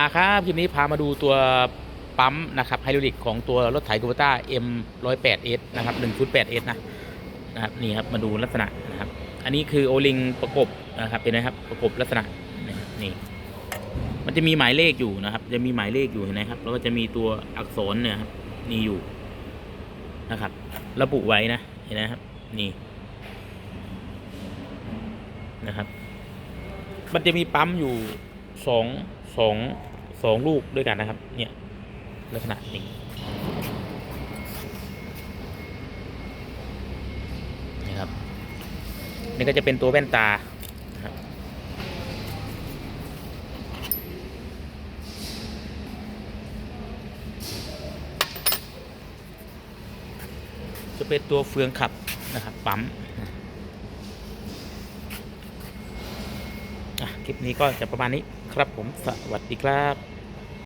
มาครับคลิปนี้พามาดูตัวปั๊มนะครับไฮดรอลิกของตัวรถไถกูเบต้า M 1 0 8 S นะครับ1 8 S นะนะครับนี่ครับมาดูลักษณะนะครับ อันนี้คือโอลิงประกบนะครับเป็นนะครับประกบลักษณะนี่มันจะมีหมายเลขอยู่นะครับ จะมีหมายเลขอยู่เห็นไหมครับแล้วก็จะมีตัวอักษรเนี่ยครับนี่อยู่นะครับ ระบุไว้นะเห็นไหมครับนี่นะครับ มันจะมีปั๊มอยู่ สองสองสองลูกด้วยกันนะครับ เนี่ยลักษณะนี้นี่ครับนี่ก็จะเป็นตัวแว่นตาจะเป็นตัวเฟืองขับนะครับปั๊มอะ คลิปนี้ก็จะประมาณนี้ครับผมสวัสดีครับ